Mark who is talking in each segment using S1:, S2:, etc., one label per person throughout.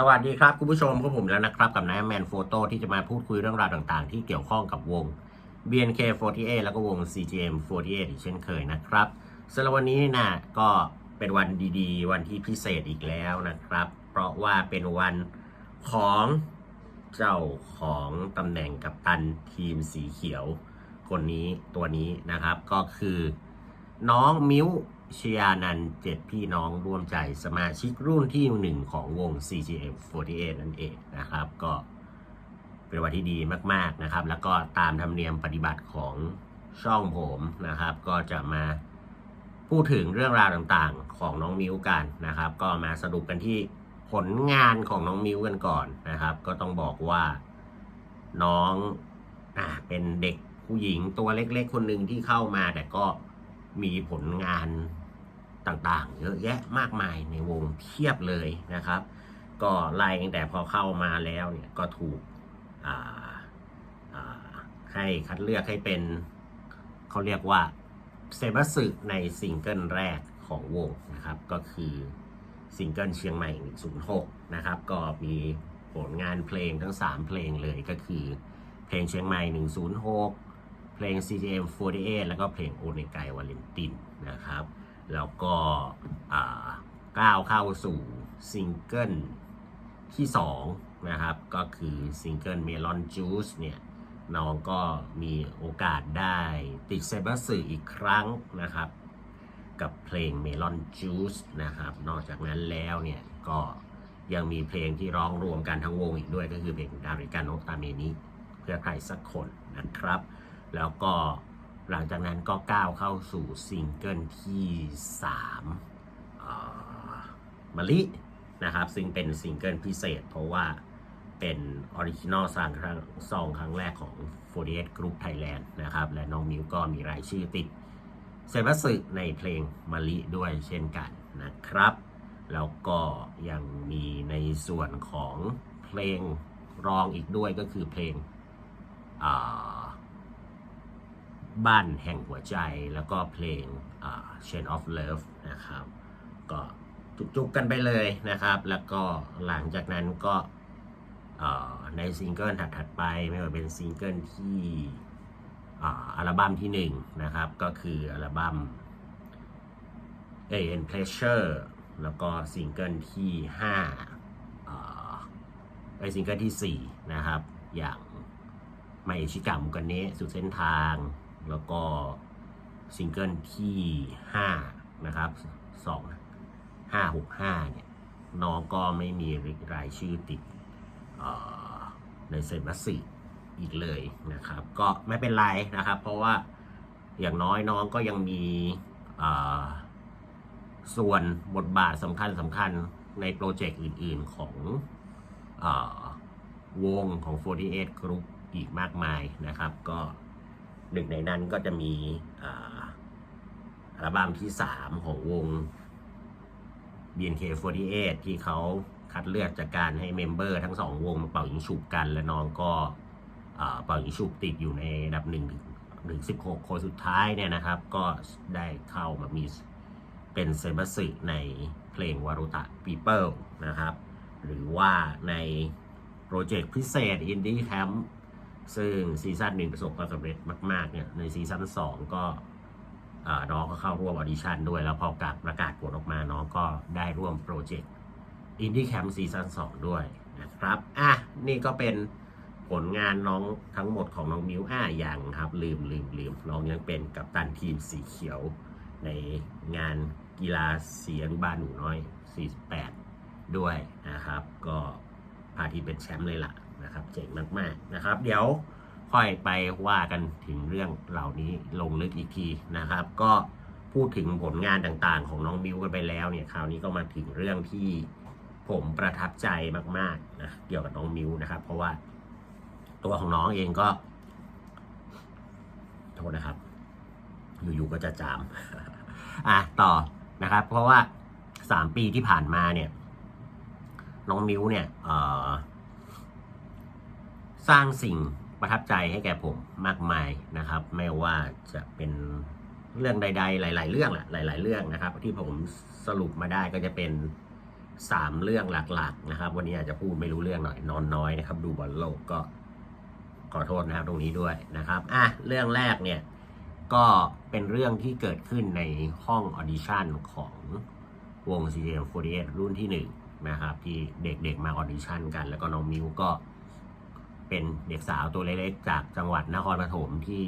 S1: สวัสดีครับ คุณผู้ชมพบผมแล้วนะครับกับนายแมนโฟโต้ที่จะมาพูดคุยเรื่องราวต่างๆ ที่เกี่ยวข้องกับวง BNK48 แล้วก็วง CGM48 อีกเช่นเคยนะครับสำหรับวันนี้นะก็เป็นวันดีๆ วันที่พิเศษอีกแล้วนะครับ เพราะว่าเป็นวันของเจ้าของตำแหน่งกัปตันทีมสีเขียว คนนี้ตัวนี้นะครับ ก็คือน้องมิ้ว ชยานันเจ็ดพี่น้องร่วมใจสมาชิกรุ่นที่หนึ่งของวง CGM48 นั่นเองนะครับ ก็เป็นวันที่ดีมาก ๆนะครับ แล้วก็ตามธรรมเนียมปฏิบัติของช่องผมนะครับ ก็จะมาพูดถึงเรื่องราวต่างๆของน้องมิวกันนะครับ ก็มาสรุปกันที่ผลงานของน้องมิวกันก่อนนะครับ ก็ต้องบอกว่าน้องอะเป็นเด็กผู้หญิงตัวเล็กๆ คนหนึ่งที่เข้ามาแต่ก็มีผลงาน ต่างๆ เยอะแยะมากมายในวงเพียบเลยนะครับ ก็ไล่ตั้งแต่พอเข้ามาแล้วเนี่ยก็ถูกให้คัดเลือกให้เป็นเขาเรียกว่าเซบัสึในซิงเกิลแรกของวงนะครับ ก็คือซิงเกิลเชียงใหม่ 106 นะครับ ก็มีผลงานเพลงทั้ง 3 เพลงเลยก็คือ เพลงเชียงใหม่ 106 เพลง CGM 48 แล้วก็เพลงโอเนไกวาเลนตินนะครับ แล้วก็ก้าวเข้าสู่ซิงเกิลที่2นะครับ ก็คือซิงเกิล Melon Juice เนี่ยน้องก็มีโอกาสได้ติดเซบัสสื่ออีกครั้งนะครับ กับเพลง Melon Juice นะครับ นอกจากนั้นแล้วเนี่ยก็ยังมีเพลงที่ร้องรวมกันทั้งวงอีกด้วยก็คือเพลงดาริกาโนตาเมนิเพื่อใครสักคนนะครับ แล้วก็ หลังจากนั้นก็ก้าวเข้าสู่ซิงเกิลที่3ามะลินะครับ ซึ่งเป็นซิงเกิลพิเศษ เพราะว่าเป็นออริจินอลซางครั้งซองครั้งแรกของ48 Group Thailand นะครับ และน้องมิวก็มีรายชื่อติดเซบัสึในเพลงมะลิด้วยเช่นกันนะครับ แล้วก็ยังมีในส่วนของเพลงรองอีกด้วยก็คือเพลงอ่า บ้านแห่งหัวใจแล้วก็เพลง Chain of Love นะครับ ก็จุกๆกันไปเลยนะครับ แล้วก็หลังจากนั้นก็ในซิงเกิลถัดๆไปไม่ว่าเป็นซิงเกิลที่อัลบั้มที่หนึ่งนะครับ ก็คืออัลบั้ม A N Pleasure แล้วก็ซิงเกิลที่5อ่าไอซิงเกิลที่ 4 นะครับ อย่างไมชิกามุกันเนะสุดเส้นทาง แล้วก็ซิงเกิลที่ 5 นะครับ2 5 6 5เนี่ยน้องก็ไม่มีรายชื่อติดในเซนบัสซีอีกเลยนะครับ ก็ไม่เป็นไรนะครับ เพราะว่าอย่างน้อยน้องก็ยังมีส่วนบทบาทสำคัญสำคัญในโปรเจกต์อื่น ๆ ของอวงของ 48 Group อีกมากมายนะครับ ก็ หนึ่งในนั้นก็จะมีอัลบั้มที่ 3 ของวง BNK48 ที่เขาคัดเลือกจากการให้เมมเบอร์ทั้งสองวงมาเป่ายิงฉุบกัน และน้องก็เป่ายิงฉุบติดอยู่ในอันดับ1ถึงถึง16คนสุดท้ายเนี่ยนะครับ ก็ได้เข้ามามีเป็นเซบัสึในเพลงวารุตะปีเปิลนะครับ หรือว่าในโปรเจกต์พิเศษ Indie Camp ซึ่งซีซั่นหนึ่งประสบความสำเร็จมาก ๆ เนี่ย ในซีซั่นสองก็อ่าน้องก็เข้าร่วมออดิชั่นด้วย แล้วพอกาประกาศผลออกมาน้องก็ได้ร่วมโปรเจกต์อินดี้แคมป์ซีซั่น2ด้วยนะครับ อะ นี่ก็เป็นผลงานน้องทั้งหมดของน้องมิวอะอย่างครับ ลืมลืมลืมน้องยังเป็นกัปตันทีมสีเขียว ในงานกีฬาสีอนุบาลหนูน้อย 48 ด้วยนะครับ ก็พาทีมเป็นแชมป์เลยล่ะ นะครับเจ๋งมากๆนะครับ เดี๋ยวค่อยไปว่ากันถึงเรื่องเหล่านี้ลงลึกอีกทีนะครับ ก็พูดถึงผลงานต่างๆ ของน้องมิวกันไปแล้วเนี่ยคราวนี้ก็มาถึงเรื่องที่ผมประทับใจมากๆนะเกี่ยวกับน้องมิวนะครับ เพราะว่าตัวของน้องเองก็ โทษนะครับ อยู่ๆก็จะจาม อะต่อนะครับ เพราะว่าสามปีที่ผ่านมาเนี่ย น้องมิวเนี่ย เอ่อ สร้างสิ่งประทับใจให้แก่ผมมากมายนะครับ ไม่ว่าจะเป็นเรื่องใด ๆ หลาย ๆ เรื่องแหละหลาย ๆ เรื่องนะครับ ที่ผมสรุปมาได้ก็จะเป็นสามเรื่องหลักๆนะครับ วันนี้อาจจะพูดไม่รู้เรื่องหน่อยนอนน้อยนะครับ ดูบอลโลกก็ขอโทษนะครับตรงนี้ด้วยนะครับอะเรื่องแรกเนี่ยก็เป็นเรื่องที่เกิดขึ้นในห้องออดิชั่นของวง CGM48 รุ่นที่หนึ่งนะครับที่เด็กๆมาออดิชั่นกัน แล้วก็น้องมิวก็ เป็นเด็กสาวตัวเล็กๆ จากจังหวัดนครปฐมที่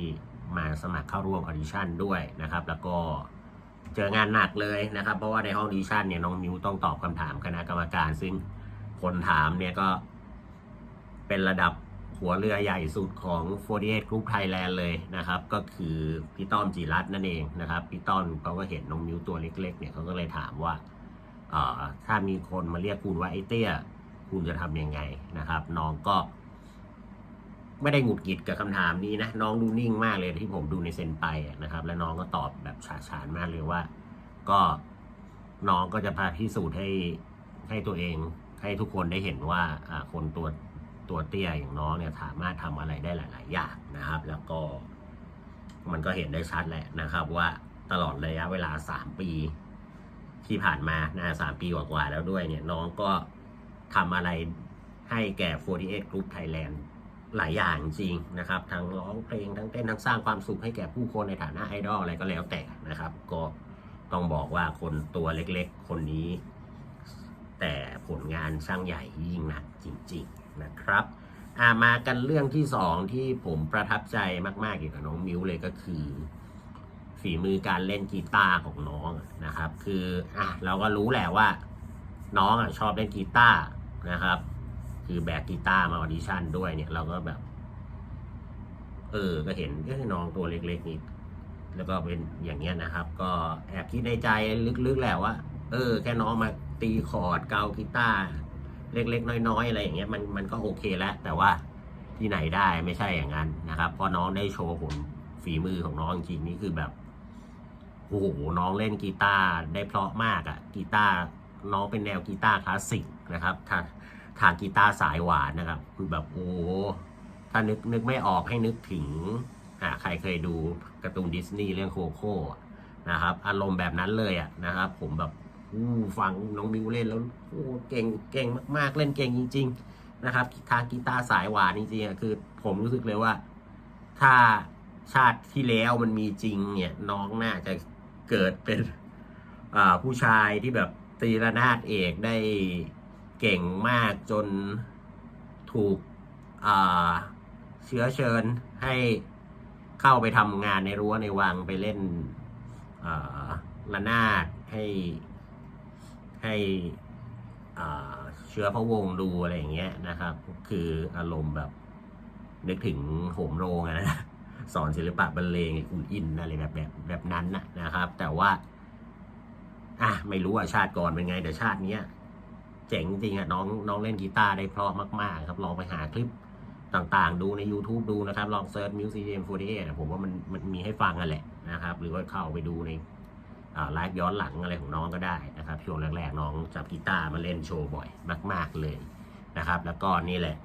S1: มาสมัครเข้าร่วมออดิชั่นด้วยนะครับ แล้วก็เจองานหนักเลยนะครับ เพราะว่าในห้องออดิชั่นเนี่ยน้องมิวต้องตอบคำถามคณะกรรมการ ซึ่งคนถามเนี่ยก็เป็นระดับหัวเรือใหญ่สุดของ48 Group Thailand เลยนะครับ ก็คือพี่ต้อมจิรัตน์นั่นเองนะครับพี่ต้อมเขาก็เห็นน้องมิวตัวเล็ก ๆ เนี่ยเขาก็เลยถามว่าถ้ามีคนมาเรียกคุณว่าไอ้เตี้ย คุณจะทำยังไงนะครับ น้องก็ ไม่ได้หงุดหงิดกับคำถามนี้นะ น้องดูนิ่งมากเลยที่ผมดูในเซนไปนะครับ แล้วน้องก็ตอบแบบฉาฉานมากเลยว่า ก็น้องก็จะพาพิสูจน์ให้ให้ตัวเอง ให้ทุกคนได้เห็นว่าคนตัวตัวเตี้ยอย่างน้องเนี่ยสามารถทำอะไรได้หลาย ๆ อย่างนะครับ แล้วก็มันก็เห็นได้ชัดแหละนะครับ ว่าตลอดระยะเวลาสามปีที่ผ่านมานะสามปีกว่าๆแล้วด้วยเนี่ยน้องก็ทำอะไรให้แก่ 48 Group Thailand หลายอย่างจริงนะครับทั้งร้องเพลงทั้งเต้นทั้งสร้างความสุขให้แก่ผู้คนในฐานะไอดอลอะไรก็แล้วแต่นะครับ ก็ต้องบอกว่าคนตัวเล็กๆ คนนี้ แต่ผลงานช่างใหญ่ยิ่งหนักจริง ๆนะครับอามากันเรื่องที่สองที่ผมประทับใจมากๆเกี่ยวกับน้องมิวเลยก็คือ ฝีมือการเล่นกีตาร์ของน้องนะครับ คืออะเราก็รู้แหละว่า น้องอะชอบเล่นกีตาร์นะครับ คือแบกกีตาร์มาออดิชั่นด้วยเนี่ยเราก็แบบ เออ ก็เห็นเอ้ยน้องตัวเล็กๆนี่แล้วก็เป็นอย่างเงี้ยนะครับ ก็แอบคิดในใจลึกๆแหละว่า เออ แค่น้องมาตีคอร์ดเกากีตาร์เล็กๆ น้อยๆ อะไรอย่างเงี้ยมันมันก็โอเคแล้ว แต่ว่าที่ไหนได้ไม่ใช่อย่างนั้นนะครับพอน้องได้โชว์ผลฝีมือของน้องจริงนี่คือแบบโอ้โหน้องเล่นกีตาร์ได้เพราะมากอะกีตาร์น้องเป็นแนวกีตาร์คลาสสิกนะครับ ทางกีตาร์สายหวานนะครับ คือแบบโอ้ถ้านึกนึกไม่ออกให้นึกถึงอ่าใครเคยดูการ์ตูนดิสนีย์เรื่องโคโค่นะครับ อารมณ์แบบนั้นเลยอะนะครับ ผมแบบอู้ฟังน้องมิวเล่นแล้วโอ้เก่งเก่งมาก ๆ เล่นเก่งจริง ๆ นะครับทางกีตาร์สายหวานจริงๆอะคือผมรู้สึกเลยว่า ถ้าชาติที่แล้วมันมีจริงเนี่ยน้องน่าจะเกิดเป็นอ่าผู้ชายที่แบบตีระนาดเอกได้ เก่งมากจนถูกเชื้อเชิญให้เข้าไปทำงานในรั้วในวังไปเล่นอ่าระนาดให้ให้เชื้อพระวงศ์ดูอะไรอย่างเงี้ยนะครับ คืออารมณ์แบบนึกถึงโหมโรงนะสอนศิลปะบรรเลงคุณอินอะไรแบบแบบแบบนั้นนะนะครับ แต่ว่า อะไม่รู้ว่าชาติก่อนเป็นไงแต่ชาติเนี้ย เจ๋งจริงอะน้องน้องเล่นกีตาร์ได้เพราะมาก ๆ ครับ ลองไปหาคลิปต่างๆ ดูใน YouTube ดูนะครับ ลองเซิร์ช Music M48 อะผมว่ามันมันมีให้ฟังกันแหละนะครับ หรือว่าเข้าไปดูในไลฟ์ย้อนหลังอะไรของน้องก็ได้นะครับ ช่วงแรก ๆ น้องจับกีตาร์มาเล่นโชว์บ่อยมาก ๆเลยนะครับ แล้วก็นี่แหละ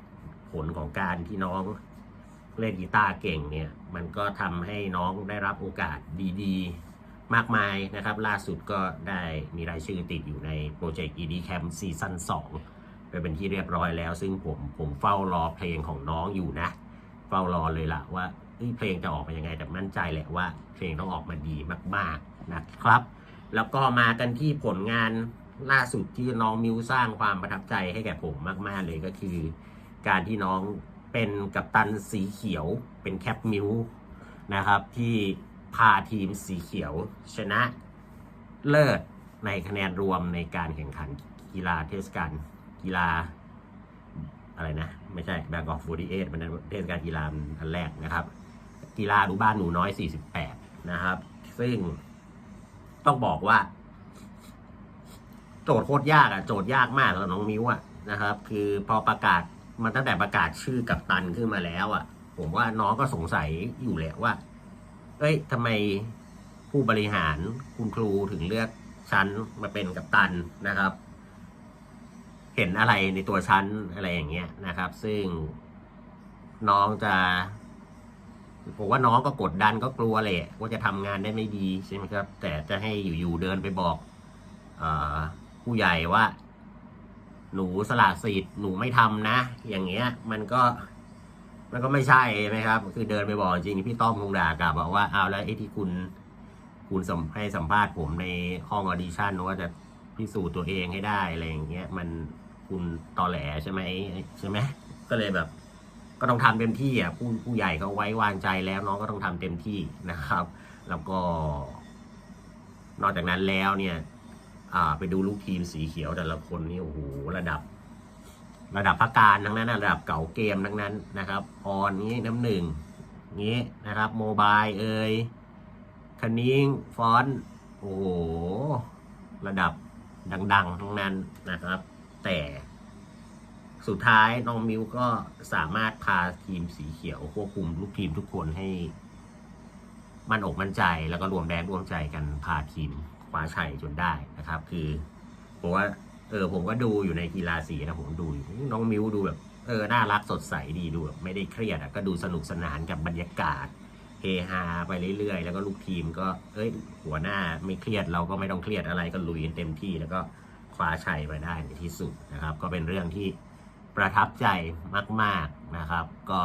S1: ผลของการที่น้องเล่นกีตาร์เก่งเนี่ย มันก็ทำให้น้องได้รับโอกาสดี ๆ มากมายนะครับ ล่าสุดก็ได้มีรายชื่อติดอยู่ในโปรเจกต์ ED Camp ซีซั่น2ไปเป็นที่เรียบร้อยแล้ว ซึ่งผมผมเฝ้ารอเพลงของน้องอยู่นะ เฝ้ารอเลยละว่าเพลงจะออกมายังไงแต่มั่นใจแหละว่า เพลงต้องออกมาดีมาก ๆนะครับ แล้วก็มากันที่ผลงานล่าสุดที่น้องมิวสร้างความประทับใจให้แก่ผมมาก ๆ เลยก็คือ การที่น้องเป็นกัปตันสีเขียวเป็นแคปมิวนะครับที่ พาทีมสีเขียว ชนะเลิศในคะแนนรวมในการแข่งขันกีฬาเทศกาลกีฬา อะไรนะ ไม่ใช่แบงกอกฟูดีเอมันเป็นเทศกาลกีฬาอันแรกนะครับ กีฬาดูบ้านหนูน้อย 48 นะครับ ซึ่งต้องบอกว่า โจทย์โคตรยากอะโจทย์ยากมากสำหรับน้องมิวอะนะครับ คือพอประกาศมันตั้งแต่ประกาศชื่อกับตันขึ้นมาแล้วอะผมว่าน้องก็สงสัยอยู่แหละว่า เอ้ยทำไมผู้บริหารคุณครูถึงเลือกฉันมาเป็นกัปตันนะครับ เห็นอะไรในตัวฉันอะไรอย่างเงี้ยนะครับ ซึ่งน้องจะผมว่าน้องก็กดดันก็กลัวแหละว่าจะทำงานได้ไม่ดีใช่ไหมครับ แต่จะให้อยู่ๆเดินไปบอกออผู้ใหญ่ว่า หนูสละสิทธิ์หนูไม่ทำนะ อย่างเงี้ย มันก็ มันก็ไม่ใช่ใช่ไหมครับ คือเดินไปบอกจริงพี่ต้อมคงด่ากลับบอกว่าเอาแล้วไอ้ที่คุณ คุณสัมให้สัมภาษณ์ผมในห้องออดิชั่นว่าจะพิสูจน์ตัวเองให้ได้อะไรอย่างเงี้ยมันคุณตอแหลใช่ไหมใช่ไหมก็เลยแบบ ก็ต้องทำเต็มที่อะผู้ผู้ใหญ่เขาไว้วางใจแล้วน้องก็ต้องทำเต็มที่นะครับ แล้วก็ นอกจากนั้นแล้วเนี่ย อ่า ไปดูลูกทีมสีเขียวแต่ละคนนี่โอ้โหระดับ ระดับพักการทั้งนั้นระดับเก่าเกมทั้งนั้นนะครับออนนี้น้ำหนึ่งนี้นะครับโมบายเอ่ยคันนิงฟอนโอ้โหระดับดัง ๆ ทั้งนั้นนะครับ แต่สุดท้ายน้องมิวก็สามารถพาทีมสีเขียวควบคุมลูกทีมทุกคนให้ มั่นอกมั่นใจแล้วก็รวมแรงรวมใจกันพาทีมคว้าชัยจนได้นะครับ คือผมว่า อผมก็ดูอยู่ในกีฬาสีนะผมดูน้องมิวดูแบบเออน่ารักสดใสดีดูแบบไม่ได้เครียดอะก็ดูสนุกสนานกับบรรยากาศเฮฮาไปเรื่อยๆ แล้วก็ลูกทีมก็เอ้ยหัวหน้าไม่เครียดเราก็ไม่ต้องเครียดอะไรก็ลุยกันเต็มที่ แล้วก็คว้าชัยไปได้ในที่สุดนะครับ ก็เป็นเรื่องที่ประทับใจมากๆนะครับ ก็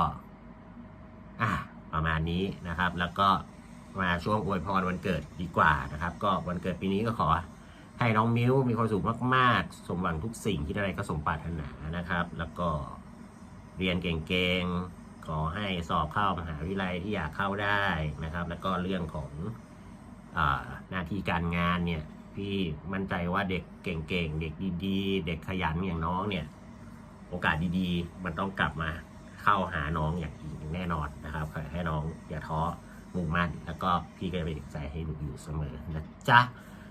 S1: อะประมาณนี้นะครับ แล้วก็มาช่วงอวยพรวันเกิดดีกว่านะครับ ก็วันเกิดปีนี้ก็ขอ ให้น้องมิ้วมีความสุขมากๆ สมหวังทุกสิ่งที่อะไรก็สมปรารถนานะครับ แล้วก็เรียนเก่งๆ ขอให้สอบเข้ามหาวิทยาลัยที่อยากเข้าได้นะครับ แล้วก็เรื่องของอหน้าที่การงานเนี่ยพี่มั่นใจว่าเด็กเก่งๆ เด็กดีๆ เด็กขยันอย่างน้องเนี่ย โอกาสดีๆ มันต้องกลับมาเข้าหาน้องอย่างแน่นอนนะครับขอให้น้องอย่าท้อมุ่งมั่น แล้วก็พี่ก็จะเป็นกำลังใจให้หนูอยู่เสมอนะจ๊ะ